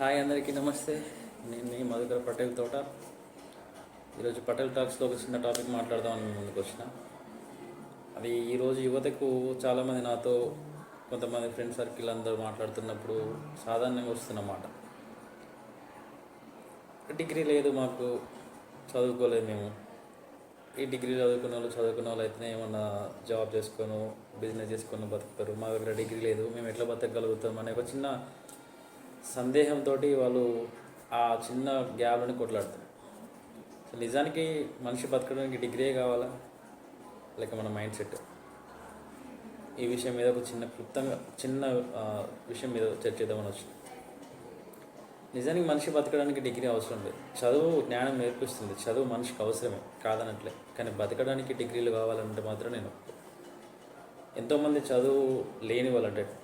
Hi అందరికీ నమస్తే. నేను మీ మధుకర పటేల్ తోట. ఈరోజు పటేల్ టాక్స్లో ఒక చిన్న టాపిక్ మాట్లాడదామని మీ ముందుకు వచ్చిన. అది ఈరోజు యువతకు చాలామంది నాతో కొంతమంది ఫ్రెండ్ సర్కిల్ అందరూ మాట్లాడుతున్నప్పుడు సాధారణంగా వస్తున్నమాట డిగ్రీ లేదు మాకు చదువుకోలేదు మేము. ఈ డిగ్రీ చదువుకున్న వాళ్ళు చదువుకున్న వాళ్ళు అయితేనే ఏమన్నా జాబ్ చేసుకొని బిజినెస్ చేసుకొని బతుకుతారు. మా దగ్గర డిగ్రీ లేదు. మేము ఎట్లా బతకగలుగుతాం? అనే ఒక చిన్న సందేహంతో వాళ్ళు ఆ చిన్న గ్యాప్లోనే కొట్లాడతారు. సో నిజానికి మనిషి బతకడానికి డిగ్రీ కావాలా? లేక మన మైండ్ సెట్? ఈ విషయం మీద ఒక చిన్న క్లుప్తంగా చిన్న విషయం మీద చర్చిద్దామని వచ్చింది నిజానికి మనిషి బతకడానికి డిగ్రీ అవసరం లేదు. చదువు జ్ఞానం నేర్పిస్తుంది. చదువు మనిషికి అవసరమే కాదనట్లే. కానీ బతకడానికి డిగ్రీలు కావాలంటే మాత్రం నేను ఎంతోమంది చదువు లేని వాళ్ళు అంటే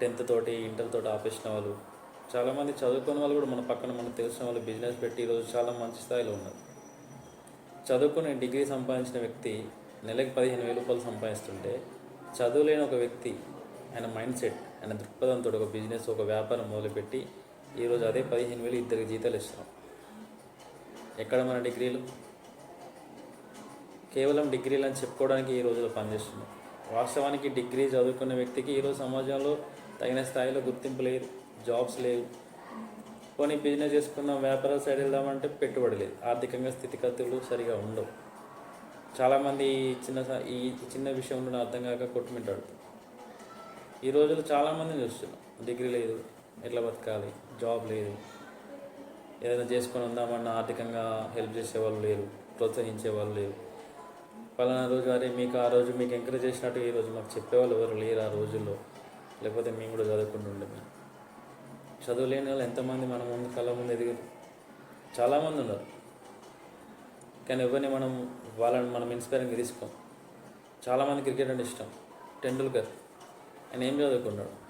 టెన్త్ తోటి ఇంటర్ తోటి ఆపేసిన వాళ్ళు చాలామంది చదువుకున్న వాళ్ళు కూడా మన పక్కన మనకు తెలిసిన వాళ్ళు బిజినెస్ పెట్టి ఈరోజు చాలా మంచి స్థాయిలో ఉన్నారు. చదువుకుని డిగ్రీ సంపాదించిన వ్యక్తి నెలకి పదిహేను వేల రూపాయలు సంపాదిస్తుంటే చదువు లేని ఒక వ్యక్తి ఆయన మైండ్ సెట్ ఆయన దృక్పథంతో ఒక బిజినెస్ ఒక వ్యాపారం మొదలుపెట్టి ఈరోజు అదే పదిహేను వేలు ఇద్దరికి జీతాలు ఇస్తున్నాం. ఎక్కడ మన డిగ్రీలు? కేవలం డిగ్రీలు అని చెప్పుకోవడానికి ఈ రోజులో పనిచేస్తున్నాం. వాస్తవానికి డిగ్రీ చదువుకున్న వ్యక్తికి ఈరోజు సమాజంలో తగిన స్థాయిలో గుర్తింపు లేదు. జాబ్స్ లేవు. పోనీ బిజినెస్ చేసుకున్న వ్యాపార సైడ్ వెళ్దామంటే పెట్టుబడి లేదు. ఆర్థికంగా స్థితిగతులు సరిగా ఉండవు. చాలామంది ఈ చిన్న స- ఈ చిన్న విషయంలో అర్థం కాక కొట్టుమింటాడు ఈ రోజుల్లో చాలామందిని చూస్తున్నాం. డిగ్రీ లేదు ఎట్లా బతకాలి జాబ్ లేదు. ఏదైనా చేసుకొని ఉందామన్న ఆర్థికంగా హెల్ప్ చేసేవాళ్ళు లేరు ప్రోత్సహించే వాళ్ళు లేరు. పలానా రోజు అరే మీకు ఆ రోజు మీకు ఎంకరేజ్ చేసినట్టు ఈరోజు మాకు చెప్పేవాళ్ళు ఎవరు లేరు ఆ రోజుల్లో. లేకపోతే మేము కూడా చదువుకుంటూ ఉండేది చదువు లేని వాళ్ళు ఎంతమంది మన ముందు కళ్ళ ముందు ఎదిగారు? చాలామంది ఉన్నారు. కానీ ఎవరిని మనం వాళ్ళని మనం ఇన్స్పైరింగ్ తీసుకోం. చాలామంది క్రికెట్ అంటే ఇష్టం. టెండూల్కర్. ఆయన ఏం చదువుకున్నాడు?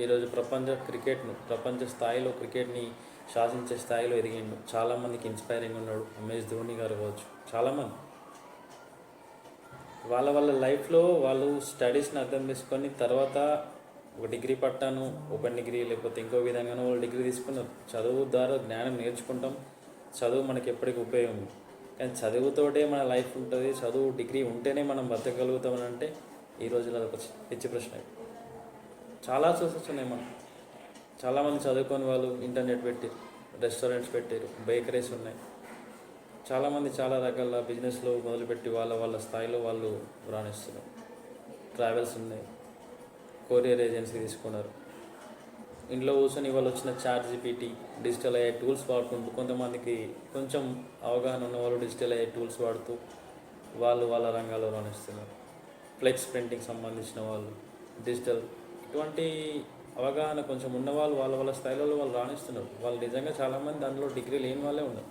ఈరోజు ప్రపంచ క్రికెట్ను ప్రపంచ స్థాయిలో క్రికెట్ని శాసించే స్థాయిలో ఎదిగిండు. చాలామందికి ఇన్స్పైరింగ్ ఉన్నాడు. ఎంఎస్ ధోని గారు కావచ్చు. చాలామంది. వాళ్ళ వాళ్ళ లైఫ్లో వాళ్ళు స్టడీస్ని అర్థం చేసుకొని తర్వాత ఒక డిగ్రీ పట్టాను ఓపెన్ డిగ్రీ లేకపోతే ఇంకో విధంగానో వాళ్ళు డిగ్రీ తీసుకున్నారు చదువు ద్వారా జ్ఞానం నేర్చుకుంటాం. చదువు మనకి ఎప్పటికీ ఉపయోగం. కానీ చదువుతోటే మన లైఫ్ ఉంటుంది. చదువు డిగ్రీ ఉంటేనే మనం బతకగలుగుతామని అంటే ఈ రోజుల్లో అదొక పిచ్చి ప్రశ్న. చాలా సోర్సెస్ ఉన్నాయి మనం చాలామంది చదువుకొని వాళ్ళు ఇంటర్నెట్ పెట్టారు రెస్టారెంట్స్ పెట్టారు బేకరీస్ ఉన్నాయి. చాలామంది చాలా రకాల బిజినెస్లో మొదలుపెట్టి వాళ్ళ వాళ్ళ స్థాయిలో వాళ్ళు రాణిస్తున్నారు. ట్రావెల్స్ ఉన్నాయి. కొరియర్ ఏజెన్సీ తీసుకున్నారు. ఇంట్లో కూర్చొని వాళ్ళు వచ్చిన చాట్ జీపీటీ డిజిటల్ అయ్యే టూల్స్ వాడుకుంటూ కొంతమందికి కొంచెం అవగాహన ఉన్న వాళ్ళు డిజిటల్ అయ్యే టూల్స్ వాడుతూ వాళ్ళు వాళ్ళ రంగాల్లో రాణిస్తున్నారు ఫ్లెక్స్ ప్రింటింగ్ సంబంధించిన వాళ్ళు డిజిటల్ ఇటువంటి అవగాహన కొంచెం ఉన్నవాళ్ళు వాళ్ళ వాళ్ళ స్థాయిలో వాళ్ళు రాణిస్తున్నారు వాళ్ళు నిజంగా చాలామంది దాంట్లో డిగ్రీ లేని వాళ్ళే ఉన్నారు.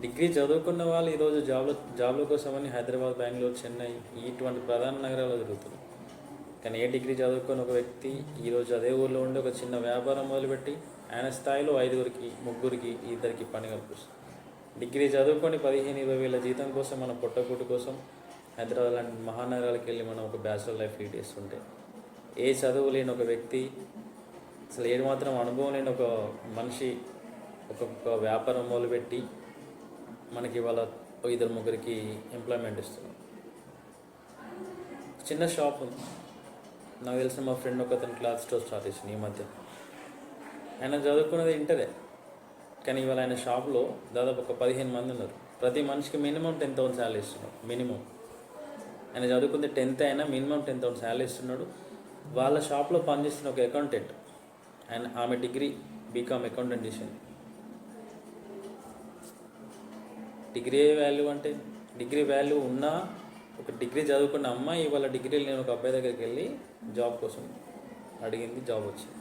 డిగ్రీ చదువుకున్న వాళ్ళు ఈరోజు జాబ్లో జాబ్ల కోసమని హైదరాబాద్ బెంగళూరు చెన్నై ఇటువంటి ప్రధాన నగరాల్లో జరుగుతున్నారు కానీ ఏ డిగ్రీ చదువుకొని ఒక వ్యక్తి ఈరోజు అదే ఊర్లో ఉండి ఒక చిన్న వ్యాపారం మొదలుపెట్టి ఆయన స్థాయిలో ఐదుగురికి ముగ్గురికి ఇద్దరికి పని కల్పిస్తుంది. డిగ్రీ చదువుకొని పదిహేను ఇరవై వేల జీతం కోసం మన పొట్టకూటి కోసం హైదరాబాద్ లాంటి మహానగరాలకు వెళ్ళి మనం ఒక బ్యాచులర్ లైఫ్ లీడ్ చేస్తుంటే ఏ చదువు లేని ఒక వ్యక్తి అసలు ఏది మాత్రం అనుభవం లేని ఒక మనిషి ఒక్కొక్క వ్యాపారం మొదలుపెట్టి మనకి వాళ్ళ ఇద్దరు ముగ్గురికి ఎంప్లాయ్మెంట్ ఇస్తున్నాం చిన్న షాప్ ఉంది. నాకు తెలిసిన మా ఫ్రెండ్ ఒక అతను క్లాత్ స్టోర్ స్టార్ట్ చేసింది ఈ మధ్య. ఆయన చదువుకున్నది ఇంటరే. కానీ ఇవాళ ఆయన షాప్లో దాదాపు ఒక పదిహేను మంది ఉన్నారు. ప్రతి మనిషికి మినిమం టెన్ థౌసండ్ శాలరీ ఇస్తున్నాడు మినిమం ఆయన చదువుకుంది టెన్త్ అయినా మినిమం టెన్ థౌసండ్ శాలరీ ఇస్తున్నాడు. వాళ్ళ షాప్లో పనిచేస్తున్న ఒక అకౌంటెంట్ ఆయన ఆమె డిగ్రీ బీకామ్ అకౌంటెంట్ చేసింది డిగ్రీ వాల్యూ అంటే డిగ్రీ వాల్యూ ఉన్నా ఒక డిగ్రీ చదువుకున్న అమ్మాయి ఇవాళ డిగ్రీ నేను ఒక అబ్బాయి దగ్గరికి వెళ్ళి జాబ్ కోసం అడిగింది జాబ్ వచ్చింది.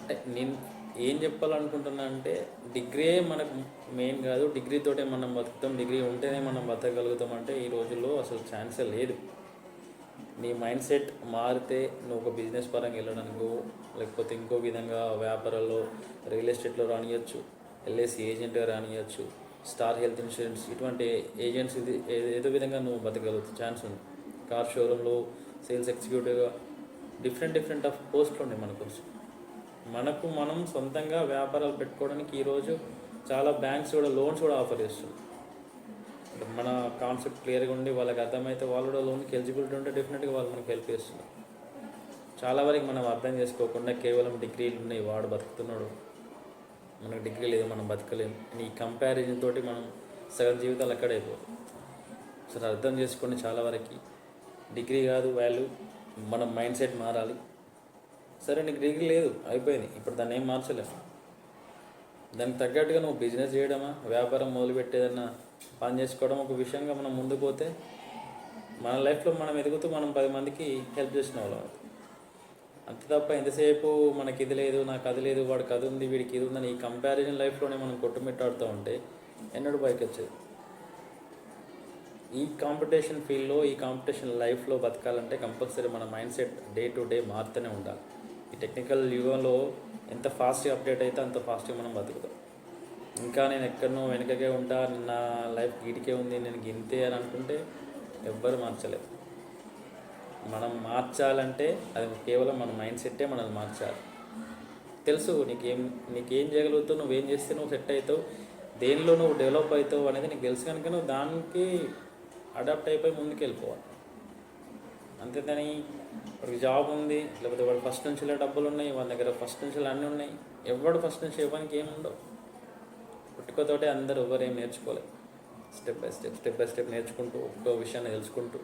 అంటే నేను ఏం చెప్పాలనుకుంటున్నా అంటే డిగ్రీ మనకు మెయిన్ కాదు డిగ్రీతోటే మనం బతుకుతాం డిగ్రీ ఉంటేనే మనం బతకగలుగుతాం అంటే ఈ రోజుల్లో అసలు ఛాన్సే లేదు. నీ మైండ్ సెట్ మారితే నువ్వు ఒక బిజినెస్ పరంగా వెళ్ళడానికో లేకపోతే ఇంకో విధంగా వ్యాపారాల్లో రియల్ ఎస్టేట్లో రానియచ్చు ఎల్ఐసి ఏజెంట్గా రానియచ్చు స్టార్ హెల్త్ ఇన్సూరెన్స్ ఇటువంటి ఏజెంట్స్ ఇది ఏదో విధంగా నువ్వు బతకగలుగుతావు? ఛాన్స్ ఉంది. కార్ షోరూంలో సేల్స్ ఎగ్జిక్యూటివ్గా డిఫరెంట్ డిఫరెంట్ ఆఫ్ పోస్ట్లు ఉన్నాయి మన కోసం. మనకు మనం సొంతంగా వ్యాపారాలు పెట్టుకోవడానికి ఈరోజు చాలా బ్యాంక్స్ కూడా లోన్స్ కూడా ఆఫర్ చేస్తుంది మన కాన్సెప్ట్ క్లియర్గా ఉండి వాళ్ళకి అర్థమైతే వాళ్ళు కూడా లోన్కి ఎలిజిబిలిటీ ఉంటే డెఫినెట్గా వాళ్ళు మనకి హెల్ప్ చేస్తున్నారు. చాలా వరకు మనం అర్థం చేసుకోకుండా కేవలం డిగ్రీలు ఉన్నాయి వాడు బతుకుతున్నాడు. మనకు డిగ్రీ లేదు మనం బతకలేం. ఈ కంపారిజన్ తోటి మనం సగం జీవితాలు అక్కడే అయిపోతుంది సరే అర్థం చేసుకోండి చాలా వరకు. డిగ్రీ కాదు వాల్యూ. మన మైండ్ సెట్ మారాలి. సరే నీకు డిగ్రీ లేదు అయిపోయింది. ఇప్పుడు దాన్ని ఏం మార్చలేము దానికి తగ్గట్టుగా నువ్వు బిజినెస్ చేయడమా వ్యాపారం మొదలుపెట్టేదన్నా పని చేసుకోవడం ఒక విషయంగా మనం ముందుకు పోతే మన లైఫ్లో మనం ఎదుగుతూ మనం పది మందికి హెల్ప్ చేసిన వాళ్ళం అంతే తప్ప ఎంతసేపు మనకి ఇది లేదు నాకు అది లేదు వాడికి అది ఉంది వీడికి ఇది ఉందని ఈ కంపారిజన్ లైఫ్లోనే మనం కొట్టుమిట్టాడుతూ ఉంటే ఎన్నడూ బయటకు వచ్చేది ఈ కాంపిటీషన్ ఫీల్డ్లో ఈ కాంపిటీషన్ లైఫ్లో బతకాలంటే కంపల్సరీ మన mindset day to day మారుతూనే ఉండాలి. ఈ టెక్నికల్ యుగంలో ఎంత ఫాస్ట్గా అప్డేట్ అయితే అంత ఫాస్ట్గా మనం బతుకుతాం. ఇంకా నేను ఎక్కడనో వెనకకే ఉంటా నా లైఫ్ గీటికే ఉంది నేను గింతే అని అనుకుంటే ఎవ్వరు మార్చలేదు. మనం మార్చాలంటే అది కేవలం మన మైండ్ సెట్టే మనల్ని మార్చాలి. తెలుసు నీకేం నీకేం చేయగలుగుతావు నువ్వేం చేస్తే నువ్వు సెట్ అవుతావు దేనిలో నువ్వు డెవలప్ అవుతావు అనేది నీకు తెలుసు కనుక నువ్వు దానికి అడాప్ట్ అయిపోయి ముందుకు వెళ్ళిపోవాలి అంతేగాని వాడికి జాబ్ ఉంది లేకపోతే వాడు ఫస్ట్ నుంచి డబ్బులు ఉన్నాయి వాళ్ళ దగ్గర ఫస్ట్ నుంచి అన్నీ ఉన్నాయి ఎవడు ఫస్ట్ నుంచి ఇవ్వడానికి ఏమి ఉండవు. పుట్టుకతోటే అందరూ ఎవరేం ఏం నేర్చుకోలేదు. Step by step step by step నేర్చుకుంటూ ఒక్కో విషయాన్ని తెలుసుకుంటూ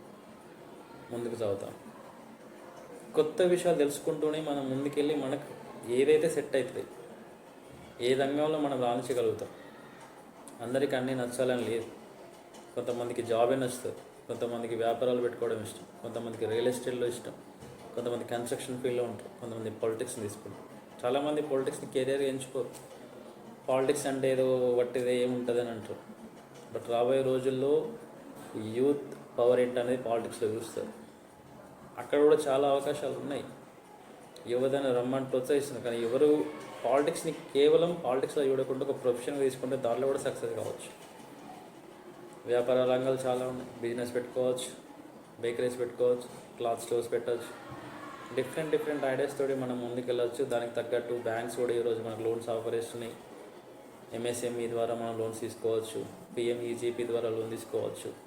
ముందుకు చదువుతాం కొత్త విషయాలు తెలుసుకుంటూనే మనం ముందుకెళ్ళి మనకు ఏదైతే సెట్ అవుతుంది ఏ రంగంలో మనం రాణించగలుగుతాం. అందరికీ అన్నీ నచ్చాలని లేదు. కొంతమందికి జాబే నచ్చుతుంది కొంతమందికి వ్యాపారాలు పెట్టుకోవడం ఇష్టం కొంతమందికి రియల్ ఎస్టేట్లో ఇష్టం కొంతమంది కన్స్ట్రక్షన్ ఫీల్డ్లో ఉంటారు కొంతమంది పాలిటిక్స్ని తీసుకుంటారు. చాలామంది పాలిటిక్స్ని కెరియర్ ఎంచుకోరు. పాలిటిక్స్ అంటే ఏదో వట్టిదే ఏముంటుంది అని అంటారు. బట్ రాబోయే రోజుల్లో యూత్ పవర్ ఏంటనేది పాలిటిక్స్లో చూస్తారు. అక్కడ కూడా చాలా అవకాశాలు ఉన్నాయి. యువతను రమ్మని ప్రోత్సహిస్తుంది కానీ ఎవరు పాలిటిక్స్ని కేవలం పాలిటిక్స్లో చూడకుండా ఒక ప్రొఫెషన్గా తీసుకుంటే దాంట్లో కూడా సక్సెస్ కావచ్చు. వ్యాపార రంగాలు చాలా ఉన్నాయి. బిజినెస్ పెట్టుకోవచ్చు బేకరీస్ పెట్టుకోవచ్చు క్లాత్ స్టోర్స్ పెట్టవచ్చు డిఫరెంట్ డిఫరెంట్ ఐడియాస్ తోటి మనం ముందుకెళ్ళచ్చు. దానికి తగ్గట్టు బ్యాంక్స్ కూడా ఈరోజు మనకు లోన్స్ ఆఫర్ చేస్తున్నాయి. ఎంఎస్ఎంఈ ద్వారా మనం లోన్స్ తీసుకోవచ్చు. పిఎంఈజీపీ ద్వారా లోన్ తీసుకోవచ్చు.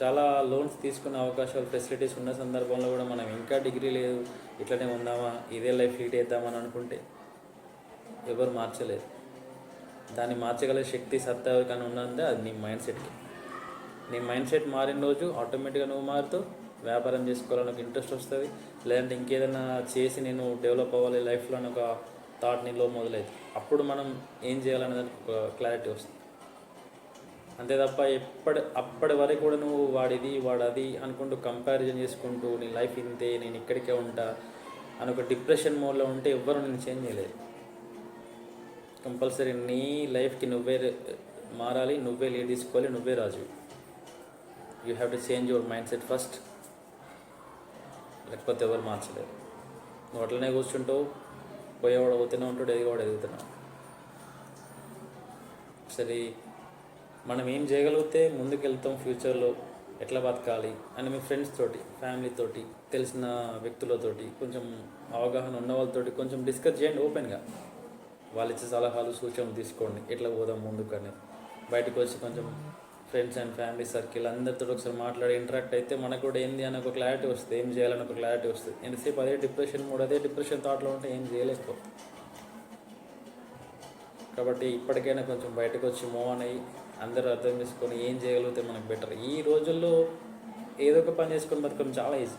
చాలా లోన్స్ తీసుకునే అవకాశాలు ఫెసిలిటీస్ ఉన్న సందర్భంలో కూడా మనం ఇంకా డిగ్రీ లేదు ఇట్లనే ఉందామా ఇదే లైఫ్ లీడ్ చేద్దామని అనుకుంటే ఎవరు మార్చలేరు. దాన్ని మార్చగల శక్తి సత్తా ఎవరికైనా ఉన్నదే అది నీ మైండ్ సెట్కి నీ మైండ్ సెట్ మారిన రోజు ఆటోమేటిక్గా నువ్వు మారుతూ వ్యాపారం చేసుకోవాలని ఇంట్రెస్ట్ వస్తుంది. లేదంటే ఇంకేదైనా చేసి నేను డెవలప్ అవ్వాలి లైఫ్లో అని ఒక థాట్ నీలో మొదలైతే అప్పుడు మనం ఏం చేయాలనేది ఒక క్లారిటీ వస్తుంది. అంతే తప్ప ఎప్పటి అప్పటి వరకు కూడా నువ్వు వాడిది వాడది అనుకుంటూ కంపారిజన్ చేసుకుంటూ నీ లైఫ్ ఇంతే నేను ఇక్కడికే ఉంటా అని ఒక డిప్రెషన్ మోడ్లో ఉంటే ఎవ్వరు నేను చేంజ్ చేయలేదు కంపల్సరీ నీ లైఫ్కి నువ్వే మారాలి నువ్వే లీడ్ తీసుకోవాలి నువ్వే రాజు. You have to change your mindset first లేకపోతే ఎవరు మార్చలేరు. నువ్వు అట్లనే కూర్చుంటావు పోయేవాడు అవుతూనే ఉంటాడు ఎదిగేవాడు ఎదుగుతున్నావు సరే మనం ఏం చేయగలిగితే ముందుకు వెళ్తాం ఫ్యూచర్లో ఎట్లా బతకాలి అని మీ ఫ్రెండ్స్ తోటి ఫ్యామిలీ తోటి తెలిసిన వ్యక్తులతోటి కొంచెం అవగాహన ఉన్న వాళ్ళతోటి కొంచెం డిస్కస్ చేయండి ఓపెన్గా. వాళ్ళు ఇచ్చే సలహాలు సూచనలు తీసుకోండి. ఎట్లా పోదాం ముందుకు అని బయటకు వచ్చి కొంచెం ఫ్రెండ్స్ అండ్ ఫ్యామిలీ సర్కిల్ అందరితో ఒకసారి మాట్లాడి ఇంటరాక్ట్ అయితే మనకు కూడా ఏంది అని ఒక క్లారిటీ వస్తుంది. ఏం చేయాలని ఒక క్లారిటీ వస్తుంది. ఎంతసేపు అదే డిప్రెషన్ మూడు అదే డిప్రెషన్ థాట్లో ఉంటే ఏం చేయలేకపో. కాబట్టి ఇప్పటికైనా కొంచెం బయటకు వచ్చి మూవ్ అని అందరూ అర్థం చేసుకొని ఏం చేయగలిగితే మనకు బెటర్ ఈ రోజుల్లో ఏదో ఒక పని చేసుకొని బతకడం చాలా ఈజీ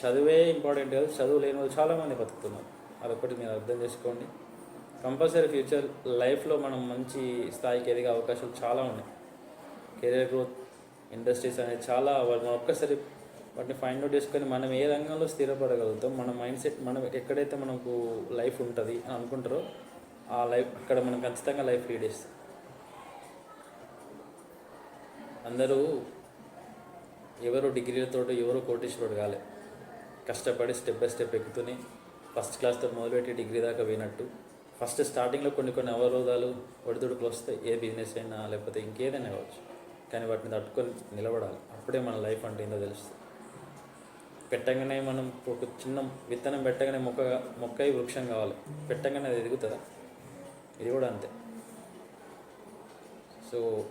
చదువే ఇంపార్టెంట్ కాదు చదువు లేని వాళ్ళు చాలామంది బతుకుతున్నారు. అదొకటి మీరు అర్థం చేసుకోండి. కంపల్సరీ ఫ్యూచర్ లైఫ్లో మనం మంచి స్థాయికి ఎదిగే అవకాశాలు చాలా ఉన్నాయి. కెరీర్ గ్రోత్ ఇండస్ట్రీస్ అనేది చాలా వాళ్ళు మనం ఒక్కసారి వాటిని ఫైండ్ అవుట్ చేసుకొని మనం ఏ రంగంలో స్థిరపడగలుగుతాం మన మైండ్ సెట్ మనం ఎక్కడైతే మనకు లైఫ్ ఉంటుంది అని అనుకుంటారో ఆ లైఫ్ అక్కడ మనం ఖచ్చితంగా లైఫ్ లీడ్ చేస్తాం. అందరూ ఎవరు డిగ్రీలతో ఎవరు కోటీశ్వరుడు కాలే. కష్టపడి స్టెప్ బై స్టెప్ ఎక్కుతూనే ఫస్ట్ క్లాస్తో మొదలుపెట్టి డిగ్రీ దాకా పోయినట్టు. ఫస్ట్ స్టార్టింగ్లో కొన్ని కొన్ని అవరోధాలు ఒడిదుడుకులు వస్తాయి ఏ బిజినెస్ అయినా లేకపోతే ఇంకేదైనా కావచ్చు. కానీ వాటిని తట్టుకొని నిలబడాలి. అప్పుడే మన లైఫ్ అంటే ఏందో తెలుస్తుంది. పెట్టగానే మనం ఒక చిన్న విత్తనం పెట్టగానే మొక్క మొక్క వృక్షం కావాలి. పెట్టగానే అది ఎదుగుతుందా? ఇది కూడా అంతే. సో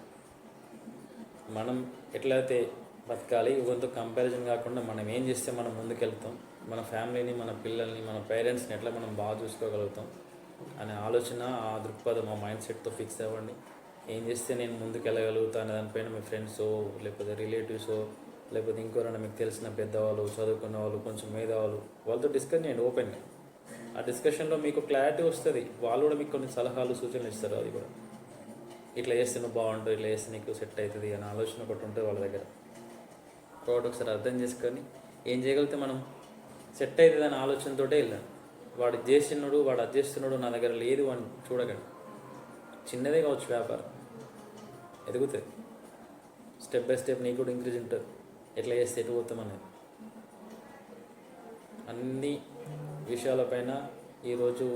మనం ఎట్లయితే బతకాలి ఒకరితో కంపారిజన్ కాకుండా మనం ఏం చేస్తే మనం ముందుకెళ్తాం మన ఫ్యామిలీని మన పిల్లల్ని మన పేరెంట్స్ని ఎట్లా మనం బాగా చూసుకోగలుగుతాం అనే ఆలోచన ఆ దృక్పథం ఆ మైండ్ సెట్తో ఫిక్స్ అవ్వండి. ఏం చేస్తే నేను ముందుకు వెళ్ళగలుగుతా అనే దానిపైన మీ ఫ్రెండ్స్ లేకపోతే రిలేటివ్స్ లేకపోతే ఇంకోరైనా మీకు తెలిసిన పెద్దవాళ్ళు చదువుకున్న వాళ్ళు కొంచెం మేధావాళ్ళు వాళ్ళతో డిస్కస్ చేయండి ఓపెన్గా ఆ డిస్కషన్లో మీకు క్లారిటీ వస్తుంది. వాళ్ళు కూడా మీకు కొన్ని సలహాలు సూచనలు ఇస్తారు అది కూడా. ఇట్లా చేస్తే నువ్వు బాగుంటుంది ఇట్లా చేస్తే నీకు సెట్ అవుతుంది అనే ఆలోచన ఒకటి ఉంటుంది వాళ్ళ దగ్గర. కాబట్టి ఒకసారి అర్థం చేసుకొని ఏం చేయగలిగితే మనం సెట్ అవుతుంది అనే ఆలోచనతోటే వెళ్ళాను వాడు ఇది వాడు అది చేస్తున్నాడు నా దగ్గర లేదు అని చూడగండి చిన్నదే కావచ్చు వ్యాపారం. ఎదుగుతుంది. స్టెప్ బై స్టెప్ నీకు కూడా ఇంక్రీజ్ ఉంటుంది. ఎట్లా చేస్తే ఎటు పోతాం అనేది. అన్ని విషయాలపైన ఈరోజు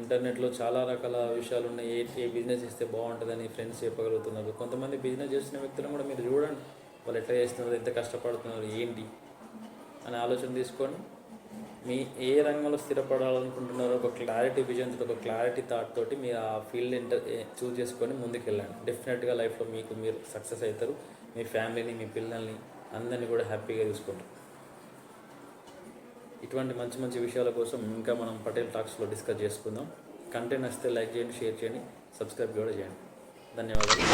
ఇంటర్నెట్లో చాలా రకాల విషయాలు ఉన్నాయి ఏ ఏ బిజినెస్ చేస్తే బాగుంటుందని ఫ్రెండ్స్ చెప్పగలుగుతున్నారు. కొంతమంది బిజినెస్ చేస్తున్న వ్యక్తులను కూడా మీరు చూడండి. వాళ్ళు ఎట్లా చేస్తున్నారు ఎంత కష్టపడుతున్నారు ఏంటి అనే ఆలోచన తీసుకొని మీ ఏ రంగంలో స్థిరపడాలనుకుంటున్నారో ఒక క్లారిటీ విజన్ ఒక క్లారిటీ థాట్ తోటి మీరు ఆ ఫీల్డ్ ఎంటర్ చూస్ చేసుకొని ముందుకెళ్ళండి. డెఫినెట్గా లైఫ్లో మీకు మీరు సక్సెస్ అవుతారు. మీ ఫ్యామిలీని మీ పిల్లల్ని అందరినీ కూడా హ్యాపీగా చూసుకుంటారు. ఇటువంటి మంచి మంచి విషయాల కోసం ఇంకా మనం పటేల్ టాక్స్లో డిస్కస్ చేసుకుందాం. కంటెంట్ నచ్చితే లైక్ చేయండి షేర్ చేయండి సబ్స్క్రైబ్ కూడా చేయండి. ధన్యవాదాలు.